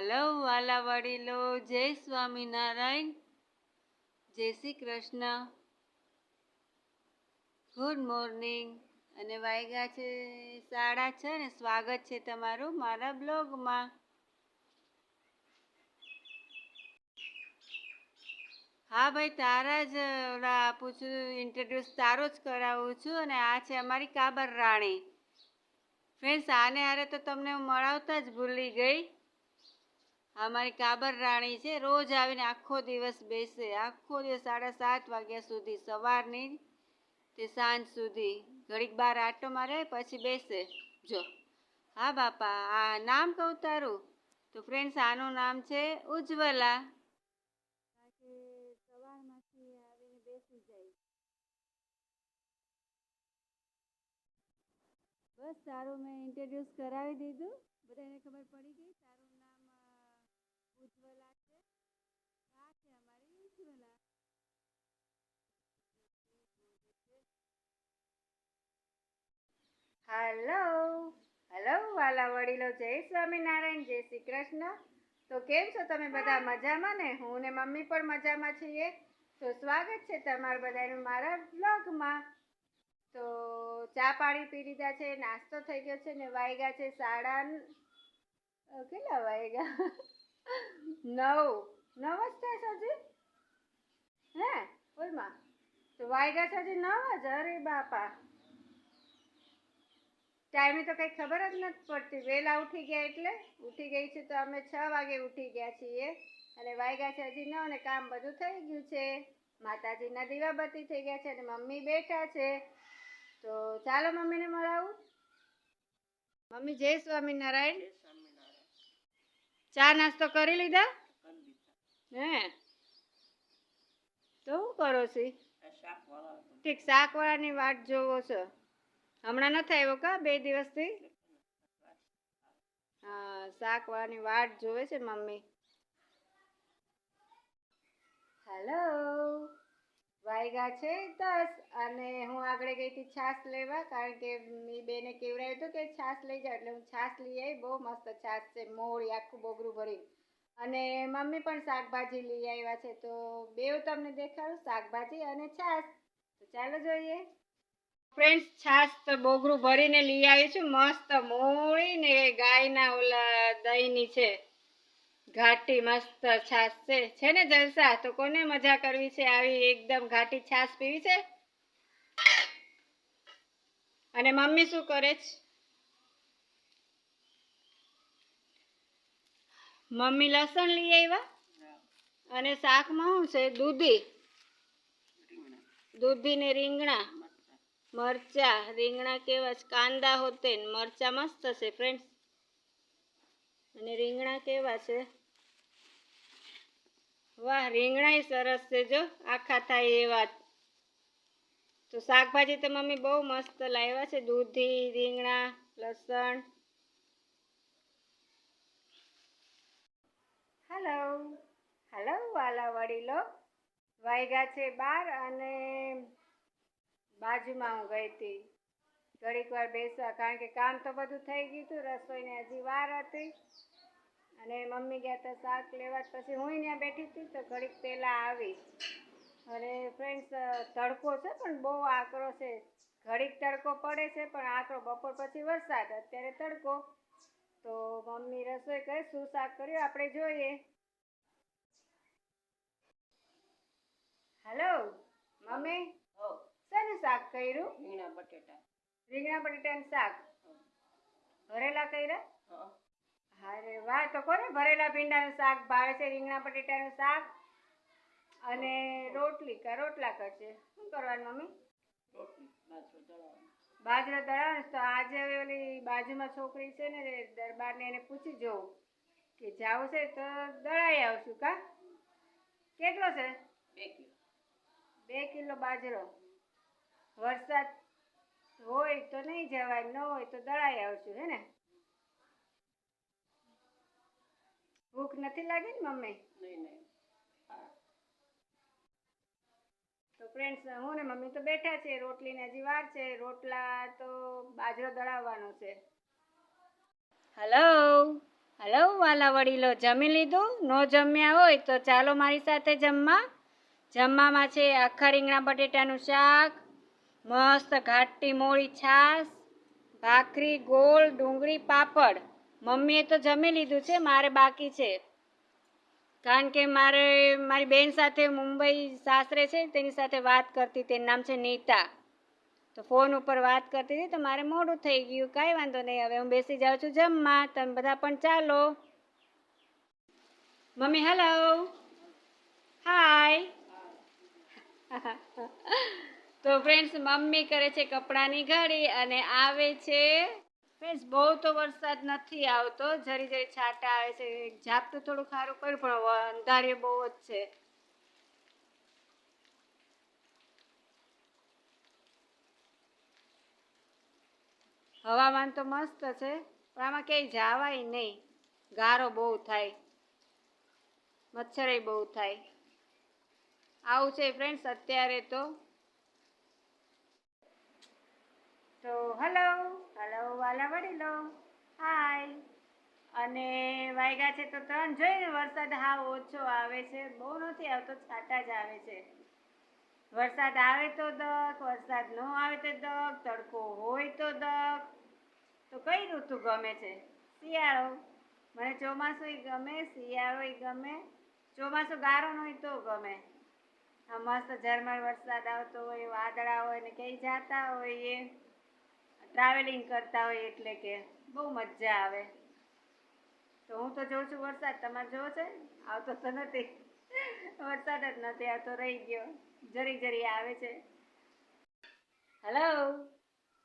Hello વાલા વડીલો, જય સ્વામિનારાયણ, જય શ્રી કૃષ્ણ. ગુડ મોર્નિંગ અને વાગ્યા છે, સાડા છ ને સ્વાગત છે તમારું મારા બ્લોગમાં. હા ભાઈ, તારા જ, ઓલા આપું છું ઇન્ટ્રોડ્યુસ તારો જ કરાવું છું અને આ છે અમારી કાબર રાણી. ફ્રેન્ડ્સ આને હારે તો તમને મળાવતા જ ભૂલી ગઈ. અમારી કાબર રાણી છે, રોજ આવીને આખો દિવસ બેસે. આખો દિવસ સાડા સાત વાગ્યા સુધી સવારની તે સાંજ સુધી ઘડીક બાર આટો મારે પછી બેસે. જો. હા, બાપા, આ નામ કહું તારું? તો ફ્રેન્ડ્સ આનું નામ છે ઉજ્જવલા. સવારમાંથી આવીને બેસી જાય. બસ સારું, મેં ઇન્ટ્રોડ્યુસ કરાવી દીધું. બધાને ખબર પડી ગઈ? તારું નામ અ, ઉજ્જવલા છે આ છે અમારી ઉજ્જવલા હેલો. હલો, વાલા વડીલો, જય સ્વામિનારાયણ, જય શ્રી કૃષ્ણ. તો કેમ છો તમે બધા? મજામાં ને? હું ને મમ્મી પણ મજામાં છીએ. તો સ્વાગત છે તમારું બધાનું મારા બ્લોગમાં તો ચા પાણી પી લીધા છે, નાસ્તો થઈ ગયો છે ને વાયગા છે સાડા કેટલા વાયગા? નવ. નવ જ થાય છે હે, બોલમાં. તો વાયગા હજી નવ જ? અરે બાપા. ટાઈમે તો કંઈ ખબર જ નથી પડતી. વહેલા ઉઠી ગયા એટલે? ઉઠી ગઈ છે તો અમે છ વાગે ઉઠી ગયા છીએ. અને વાગ્યા છે હજી નવ ને કામ બધું થઈ ગયું છે. માતાજીના દીવાબત્તી થઈ ગયા છે અને મમ્મી બેઠા છે. તો ચાલો મમ્મીને મળાવું. મમ્મી, જય સ્વામિનારાયણ. ચા નાસ્તો કરી લીધા? હે? તો શું કરો છી? ઠીક, શાકવાળાની વાટ જોવો છો. હમણાં નથી આવ્યો કા? બે દિવસથી? હા, શાકવાળાની વાટ જોવે છે મમ્મી. હેલો વાયગા છે દસ અને હું આગળ ગઈ હતી છાશ લેવા કારણ કે મી બેને કેવડાવ્યું હતું કે છાશ લઈ જાઓ એટલે હું છાશ લઈ આવી. બહુ મસ્ત છાશ છે, મોળી, આખું બોગરું ભરી અને મમ્મી પણ શાકભાજી લઈ આવ્યા છે. તો બેવ તમને દેખાડું, શાકભાજી અને છાશ. તો ચાલો જોઈએ. ફ્રેન્ડ્સ છાશ તો બોગરું ભરીને લઈ આવી છું. મસ્ત મોળી ને ગાયના ઓલા દહીંની છે. ઘાટી મસ્ત છાશ છે. છે ને જલસા? તો કોને મજા કરવી છે આવી એકદમ ઘાટી છાશ પીવી છે? અને મમ્મી શું કરે છે? મમ્મી લસણ લઈ આવ્યા? અને શાકમાં શું છે? દૂધી. દૂધી ને રીંગણા. મરચા, રીંગણા કેવા છે કાંદા હોતે મરચા મસ્ત છે ફ્રેન્ડ્સ અને રીંગણા કેવા છે. વાહ, રીંગણાય સરસ છે જો, આખા થાય એવા તો શાકભાજી તો મમ્મી બહુ મસ્ત લાવ્યા છે, દૂધી, રીંગણા, લસણ. હેલો હલો વાલા વડીલો વાગ્યા છે બાર અને બાજુમાં હું ગઈ હતી. ઘડીક વાર બેસવા, કારણ કે કામ તો બધું થઈ ગયું હતું, રસોઈને હજી વાર હતી. અને મમ્મી ગયા હતા શાક લેવા પછી હું ત્યાં બેઠી હતી, તો ઘડીક પહેલાં આવી. અને ફ્રેન્ડ્સ તડકો છે પણ બહુ આકરો છે. ઘડીક તડકો પડે છે, પણ આકરો બપોર પછી વરસાદ, અત્યારે તડકો. તો મમ્મી રસોઈ કરે, શું શાક કર્યું? આપણે જોઈએ. Hello mummy? શેનું શાક કર્યું? રીંગણા બટેટા. રીંગણા બટેટાનું શાક. ભરેલા કર્યા? અરે વાહ તો કોને ભરેલા ભીંડાનું શાક ભાવે છે? રીંગણા બટેટાનું શાક અને રોટલી કા રોટલા કરશે. શું કરવાનું મમ્મી? બાજરો દળાવે તો આજે હવે ઓલી બાજુમાં છોકરી છે ને દરબારને એને પૂછી જોઉં કે જાવ છે તો દળાઈ આવશું કા? કેટલો છે? બે કિલો. બે કિલો બાજરો. વરસાદ હોય તો નહીં જવાય ન હોય તો દળાઈ આવશું હે ને? ભૂખ નથી લાગી ને મમ્મી? નહીં નહીં. તો ફ્રેન્ડ્સ હું ને મમ્મી તો બેઠા છે રોટલીને હજી વાર છે રોટલા તો બાજરો દળાવવાનો છે. હલો હલો વાલા વડીલો જમી લીધું? ન જમ્યા હોય તો ચાલો મારી સાથે જમવા. જમવામાં છે આખા રીંગણા બટેટાનું શાક મસ્ત ઘાટી મોળી છાશ ભાખરી ગોળ ડુંગળી પાપડ. મમ્મીએ તો જમી લીધું છે મારે બાકી છે. કારણ કે મારે મારી બેન સાથે મુંબઈ સાસરે છે તેની સાથે વાત કરતી તેનું નામ છે નીતા. તો ફોન ઉપર વાત કરતી હતી તો મારે મોડું થઈ ગયું કાંઈ વાંધો નહીં હવે હું બેસી જાઉં છું જમવા તમે બધા પણ ચાલો. મમ્મી હેલો હાય તો ફ્રેન્ડ્સ મમ્મી કરે છે કપડાની ઘડી અને આવે છે. ફ્રેન્ડ્સ બહુ તો વરસાદ નથી આવતો. જરી જરી છાંટા આવે છે. ઝાપટું થોડું ખારું કર્યું, પણ અંધારે બહુ જ છે. હવામાન તો મસ્ત છે, પણ આમાં ક્યાંય જવાય નહીં. ગારો બહુ થાય. મચ્છરે બહુ થાય. આવું છે ફ્રેન્ડ્સ અત્યારે તો. તો હલો. હલો વાલા વડીલો. હાય. અને વાયગા છે તો ત્રણ. જોઈને વરસાદ હા ઓછો આવે છે. બહુ નથી આવતો છાટા જ આવે છે. વરસાદ આવે તો દક વરસાદ ન આવે તો દક તડકો હોય તો દક. તો કઈ ઋતુ ગમે છે? શિયાળો. મને ચોમાસું ગમે શિયાળો ગમે. ચોમાસું ગારો હોય તો ગમે. આ મસ્ત ઝરમર વરસાદ આવતો હોય વાદળા હોય ને ક્યાંય જાતા હોઈએ. ટ્રાવેલિંગ કરતા હોય એટલે કે બહુ મજા આવે. તો હું તો જોઉં છું વરસાદ. તમારે જોવો છે? આવતો તો નથી. વરસાદ જ નથી, આવતો રહી ગયો. જરી જરી આવે છે. હેલો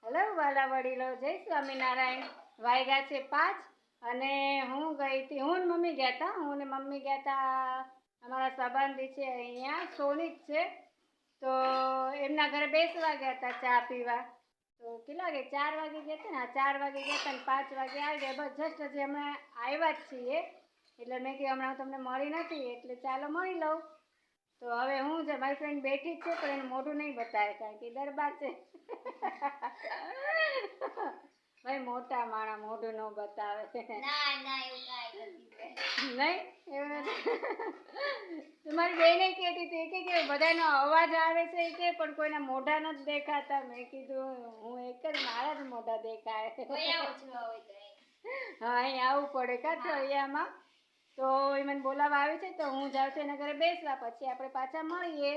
હેલો વાલા વડીલો. જય સ્વામિનારાયણ. વાયગા છે પાંચ અને હું ગઈ હતી. હું ને મમ્મી ગયા હતા. હું ને મમ્મી ગયા હતા અમારા સંબંધી છે અહીંયા. સોની જ છે. તો એમના ઘરે બેસવા ગયા હતા ચા પીવા. તો કેટલા વાગે? ચાર વાગે ગયા હતા ને? આ ચાર વાગે ગયા હતા ને પાંચ વાગે આવી ગયા બસ જસ્ટ હજી અમે આવ્યા જ છીએ. એટલે મેં કીધું હમણાં તમને મળી નથી, એટલે ચાલો મળી લઉં. તો હવે હું છે, મારી ફ્રેન્ડ બેઠી જ છે, પણ એનું મોઢું નહીં બતાવે, કારણ કે દરબાર છે. ભાઈ મોટા માણા મોઢું નો બતાવે. ના ના એવું કાંઈ નહીં? એવું નથી? મારી બેને કહેતી હતી કે કે બધાનો અવાજ આવે છે કે પણ કોઈના મોઢા નથી દેખાતા. મેં કીધું હું એક જ મારા જ મોઢા દેખાય. હા અહીં આવવું પડે. કા અહીંયામાં તો એ મને બોલાવવા આવે છે તો હું જાઉં છું એના ઘરે બેસવા. પછી આપણે પાછા મળીએ.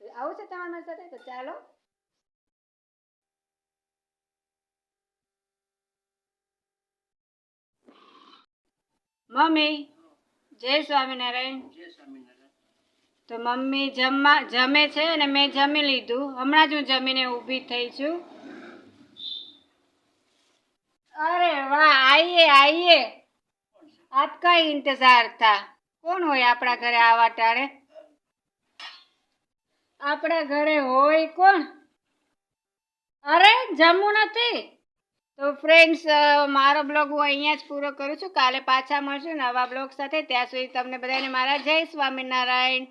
આવું છે તમારા સાથે? તો ચાલો. મમ્મી જય સ્વામિનારાયણ. તો મમ્મી જમવા જમે છે અને મેં જમી લીધું. હમણાં જ હું જમીને ઊભી થઈ છું. અરે વાહ આઈએ આઈએ. આપકા ઇંતજાર થા? કોણ હોય આપણા ઘરે આવા ટાળે આપણા ઘરે હોય કોણ? અરે જમવું નથી. તો ફ્રેન્ડ્સ મારો બ્લોગ હું અહીંયા જ પૂરો કરું છું. કાલે પાછા મળશું નવા બ્લોગ સાથે. ત્યાં સુધી તમને બધાને મારા જય સ્વામિનારાયણ.